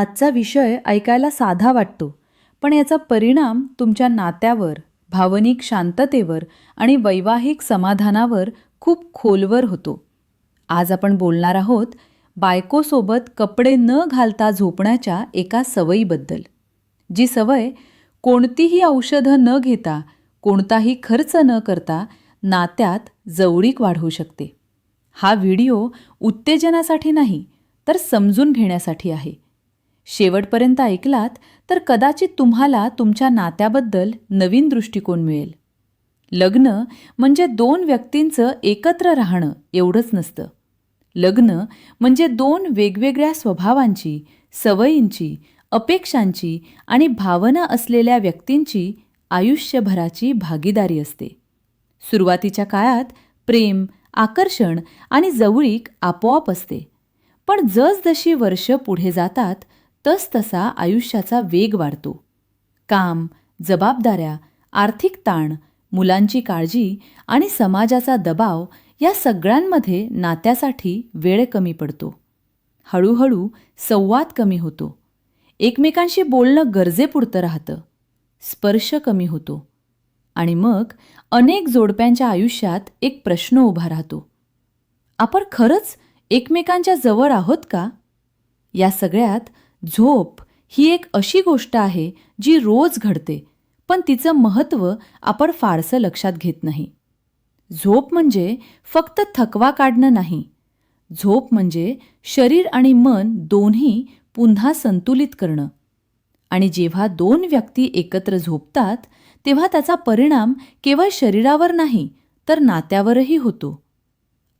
आजचा विषय ऐकायला साधा वाटतो पण याचा परिणाम तुमच्या नात्यावर भावनिक शांततेवर आणि वैवाहिक समाधानावर खूप खोलवर होतो. आज आपण बोलणार आहोत बायकोसोबत कपडे न घालता झोपण्याच्या एका सवयीबद्दल. जी सवय कोणतीही औषधं न घेता कोणताही खर्च न करता नात्यात जवळीक वाढवू शकते. हा व्हिडिओ उत्तेजनासाठी नाही तर समजून घेण्यासाठी आहे. शेवटपर्यंत ऐकलात तर कदाचित तुम्हाला तुमच्या नात्याबद्दल नवीन दृष्टिकोन मिळेल. लग्न म्हणजे दोन व्यक्तींचं एकत्र राहणं एवढंच नसतं. लग्न म्हणजे दोन वेगवेगळ्या स्वभावांची सवयींची अपेक्षांची आणि भावना असलेल्या व्यक्तींची आयुष्यभराची भागीदारी असते. सुरुवातीच्या काळात प्रेम आकर्षण आणि जवळीक आपोआप असते. पण जसजशी वर्ष पुढे जातात तसतसा आयुष्याचा वेग वाढतो. काम जबाबदाऱ्या आर्थिक ताण मुलांची काळजी आणि समाजाचा दबाव या सगळ्यांमध्ये नात्यासाठी वेळ कमी पडतो. हळूहळू संवाद कमी होतो. एकमेकांशी बोलणं गरजेपुरतं राहतं. स्पर्श कमी होतो. आणि मग अनेक जोडप्यांच्या आयुष्यात एक प्रश्न उभा राहतो. आपण खरंच एकमेकांच्या जवळ आहोत का? या सगळ्यात झोप ही एक अशी गोष्ट आहे जी रोज घडते पण तिचं महत्त्व आपण फारसं लक्षात घेत नाही. झोप म्हणजे फक्त थकवा काढणं नाही. झोप म्हणजे शरीर आणि मन दोन्ही पुन्हा संतुलित करणं. आणि जेव्हा दोन व्यक्ती एकत्र झोपतात तेव्हा त्याचा परिणाम केवळ शरीरावर नाही तर नात्यावरही होतो.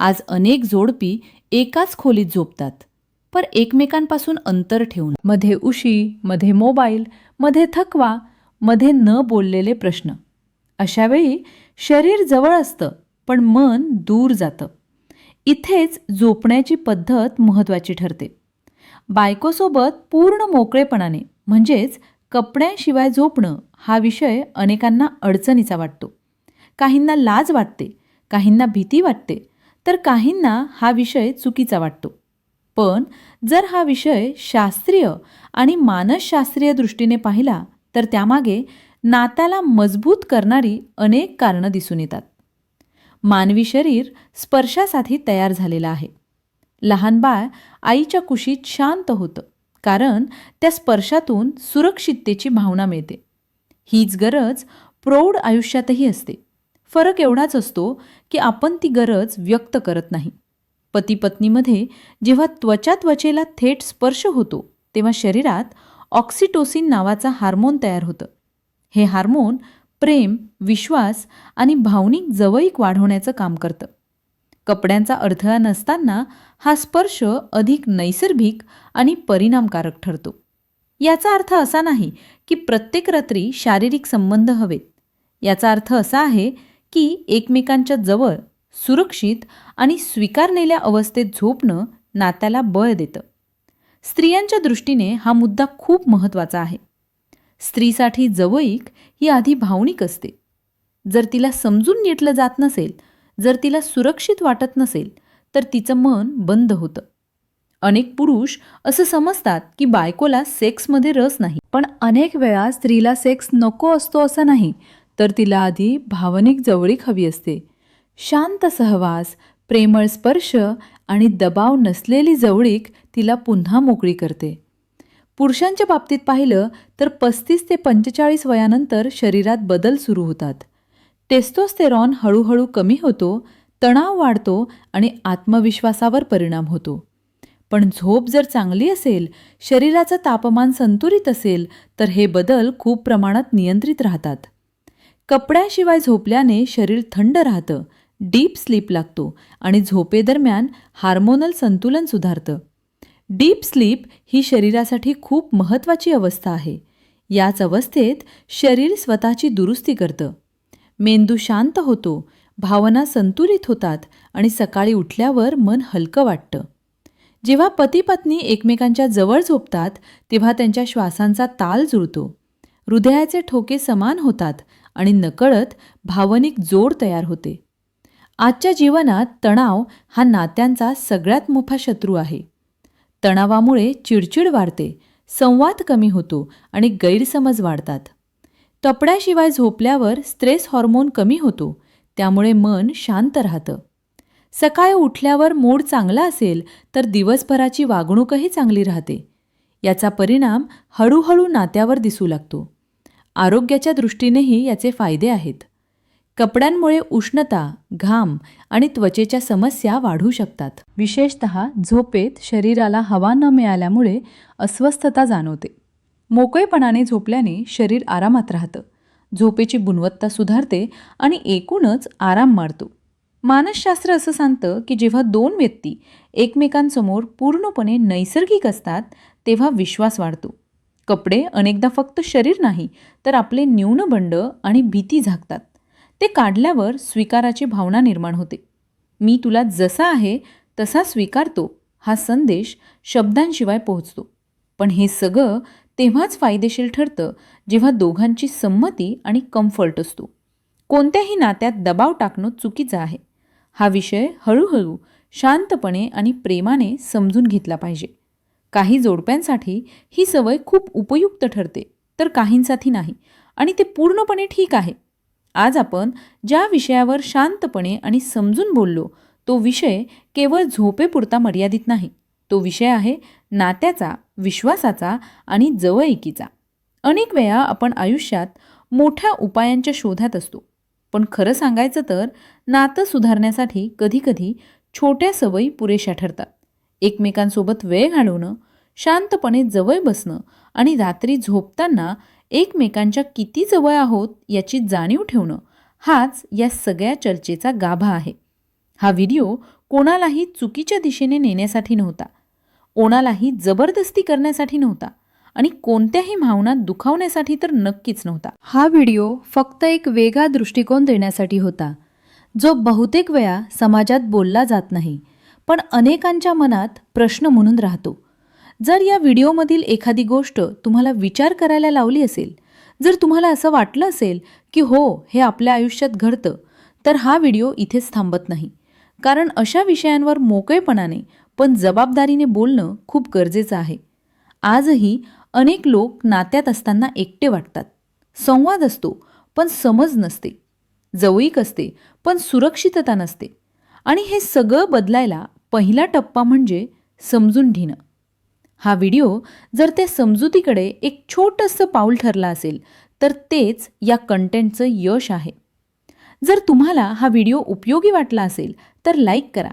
आज अनेक जोडपी एकाच खोलीत झोपतात. पर एकमेकांपासून अंतर ठेवून. मध्ये उशी मध्ये मोबाईल मध्ये थकवा मध्ये न बोललेले प्रश्न. अशावेळी शरीर जवळ असतं पण मन दूर जातं. इथेच झोपण्याची पद्धत महत्त्वाची ठरते. बायकोसोबत पूर्ण मोकळेपणाने म्हणजेच कपड्यांशिवाय झोपणं हा विषय अनेकांना अडचणीचा वाटतो. काहींना लाज वाटते काहींना भीती वाटते तर काहींना हा विषय चुकीचा वाटतो. पण जर हा विषय शास्त्रीय आणि मानसशास्त्रीय दृष्टीने पाहिला तर त्यामागे नात्याला मजबूत करणारी अनेक कारणं दिसून येतात. मानवी शरीर स्पर्शासाठी तयार झालेलं आहे. लहान बाळ आईच्या कुशीत शांत होतं कारण त्या स्पर्शातून सुरक्षिततेची भावना मिळते. हीच गरज प्रौढ आयुष्यातही असते. फरक एवढाच असतो की आपण ती गरज व्यक्त करत नाही. पती पत्नीमध्ये जेव्हा त्वचा त्वचेला थेट स्पर्श होतो तेव्हा शरीरात ऑक्सिटोसिन नावाचा हार्मोन तयार होतं. हे हार्मोन प्रेम विश्वास आणि भावनिक जवळीक वाढवण्याचं काम करतं. कपड्यांचा अडथळा नसताना हा स्पर्श अधिक नैसर्गिक आणि परिणामकारक ठरतो. याचा अर्थ असा नाही की प्रत्येक रात्री शारीरिक संबंध हवेत. याचा अर्थ असा आहे की एकमेकांच्या जवळ सुरक्षित आणि स्वीकारलेल्या अवस्थेत झोपणं नात्याला बळ देतं. स्त्रियांच्या दृष्टीने हा मुद्दा खूप महत्त्वाचा आहे. स्त्रीसाठी जवळीक ही आधी भावनिक असते. जर तिला समजून घेतलं जात नसेल जर तिला सुरक्षित वाटत नसेल तर तिचं मन बंद होतं. अनेक पुरुष असं समजतात की बायकोला सेक्समध्ये रस नाही. पण अनेक वेळा स्त्रीला सेक्स नको असतो असं नाही तर तिला आधी भावनिक जवळीक हवी असते. शांत सहवास प्रेमळ स्पर्श आणि दबाव नसलेली जवळीक तिला पुन्हा मोकळी करते. पुरुषांच्या बाबतीत पाहिलं तर पस्तीस ते पंचेचाळीस वयानंतर शरीरात बदल सुरू होतात. टेस्टोस्टेरॉन हळूहळू कमी होतो तणाव वाढतो आणि आत्मविश्वासावर परिणाम होतो. पण झोप जर चांगली असेल शरीराचं तापमान संतुलित असेल तर हे बदल खूप प्रमाणात नियंत्रित राहतात. कपड्याशिवाय झोपल्याने शरीर थंड राहतं डीप स्लीप लागतो आणि झोपेदरम्यान हार्मोनल संतुलन सुधारतं. डीप स्लीप ही शरीरासाठी खूप महत्त्वाची अवस्था आहे. याच अवस्थेत शरीर स्वतःची दुरुस्ती करतं. मेंदू शांत होतो भावना संतुलित होतात आणि सकाळी उठल्यावर मन हलकं वाटतं. जेव्हा पती पत्नी एकमेकांच्या जवळ झोपतात तेव्हा त्यांच्या श्वासांचा ताल जुळतो. हृदयाचे ठोके समान होतात आणि नकळत भावनिक जोड तयार होते. आजच्या जीवनात तणाव हा नात्यांचा सगळ्यात मोठा शत्रू आहे. तणावामुळे चिडचिड वाढते संवाद कमी होतो आणि गैरसमज वाढतात. कपड्याशिवाय झोपल्यावर स्ट्रेस हॉर्मोन कमी होतो त्यामुळे मन शांत राहतं. सकाळी उठल्यावर मूड चांगला असेल तर दिवसभराची वागणूकही चांगली राहते. याचा परिणाम हळूहळू नात्यावर दिसू लागतो. आरोग्याच्या दृष्टीनेही याचे फायदे आहेत. कपड्यांमुळे उष्णता घाम आणि त्वचेच्या समस्या वाढू शकतात. विशेषत झोपेत शरीराला हवा न मिळाल्यामुळे अस्वस्थता जाणवते. मोकळेपणाने झोपल्याने शरीर आरामात राहतं. झोपेची गुणवत्ता सुधारते आणि एकूणच आराम मारतो. मानसशास्त्र असं सांगतं की जेव्हा दोन व्यक्ती एकमेकांसमोर पूर्णपणे नैसर्गिक असतात तेव्हा विश्वास वाढतो. कपडे अनेकदा फक्त शरीर नाही तर आपले न्यूनबंड आणि भीती झाकतात. ते काढल्यावर स्वीकाराची भावना निर्माण होते. मी तुला जसा आहे तसा स्वीकारतो हा संदेश शब्दांशिवाय पोहोचतो. पण हे सगळं तेव्हाच फायदेशीर ठरतं जेव्हा दोघांची संमती आणि कम्फर्ट असतो. कोणत्याही नात्यात दबाव टाकणं चुकीचं आहे. हा विषय हळूहळू शांतपणे आणि प्रेमाने समजून घेतला पाहिजे. काही जोडप्यांसाठी ही सवय खूप उपयुक्त ठरते तर काहींसाठी नाही. आणि ते पूर्णपणे ठीक आहे. आज आपण ज्या विषयावर शांतपणे आणि समजून बोललो तो विषय केवळ झोपेपुरता मर्यादित नाही. तो विषय आहे नात्याचा विश्वासाचा आणि जवळिकीचा. अनेक वेळा आपण आयुष्यात मोठ्या उपायांच्या शोधात असतो. पण खरं सांगायचं तर नातं सुधारण्यासाठी कधीकधी छोट्या सवयी पुरेशा ठरतात. एकमेकांसोबत वेळ घालवणं शांतपणे जवळ बसणं आणि रात्री झोपताना एकमेकांच्या किती जवळ आहोत याची जाणीव ठेवणं हाच या सगळ्या चर्चेचा गाभा आहे. हा व्हिडिओ कोणालाही चुकीच्या दिशेने नेण्यासाठी नव्हता. कोणालाही जबरदस्ती करण्यासाठी नव्हता आणि कोणत्याही भावना दुखावण्यासाठी तर नक्कीच नव्हता. हा व्हिडिओ फक्त एक वेगळा दृष्टिकोन देण्यासाठी होता जो बहुतेक वेळा समाजात बोलला जात नाही पण अनेकांच्या मनात प्रश्न म्हणून राहतो. जर या व्हिडिओमधील एखादी गोष्ट तुम्हाला विचार करायला लावली असेल जर तुम्हाला असं वाटलं असेल की हो हे आपल्या आयुष्यात घडतं तर हा व्हिडिओ इथेच थांबत नाही. कारण अशा विषयांवर मोकळेपणाने पण जबाबदारीने बोलणं खूप गरजेचं आहे. आजही अनेक लोक नात्यात असताना एकटे वाटतात. संवाद असतो पण समज नसते. जवळीक असते पण सुरक्षितता नसते. आणि हे सगळं बदलायला पहिला टप्पा म्हणजे समजून घेणं. हा व्हिडिओ जर त्या समजुतीकडे एक छोटंसं पाऊल ठरलं असेल तर तेच या कंटेंटचं यश आहे. जर तुम्हाला हा व्हिडिओ उपयोगी वाटला असेल तर लाईक करा.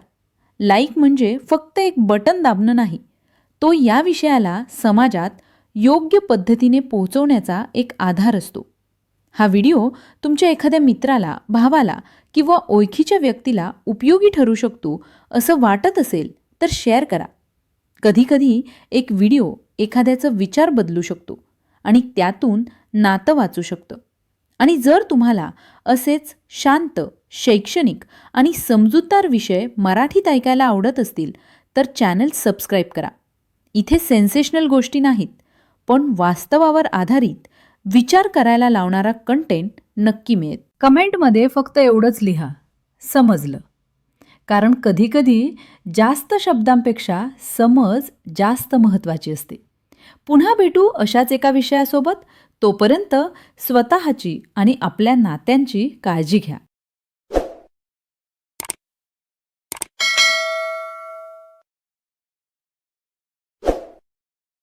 लाईक म्हणजे फक्त एक बटन दाबणं नाही तो या विषयाला समाजात योग्य पद्धतीने पोहोचवण्याचा एक आधार असतो. हा व्हिडिओ तुमच्या एखाद्या मित्राला भावाला किंवा ओळखीच्या व्यक्तीला उपयोगी ठरू शकतो असं वाटत असेल तर शेअर करा. कधीकधी एक व्हिडिओ एखाद्याचा विचार बदलू शकतो आणि त्यातून नातं वाचू शकतं. आणि जर तुम्हाला असेच शांत शैक्षणिक आणि समजूतदार विषय मराठीत ऐकायला आवडत असतील तर चॅनल सबस्क्राईब करा. इथे सेन्सेशनल गोष्टी नाहीत पण वास्तवावर आधारित विचार करायला लावणारा कंटेंट नक्की मिळेल. कमेंटमध्ये फक्त एवढंच लिहा. समजलं. कारण कधीकधी जास्त शब्दांपेक्षा समज जास्त महत्त्वाची असते. पुन्हा भेटू अशाच एका विषयासोबत तोपर्यंत स्वतःची आणि आपल्या नात्यांची काळजी घ्या.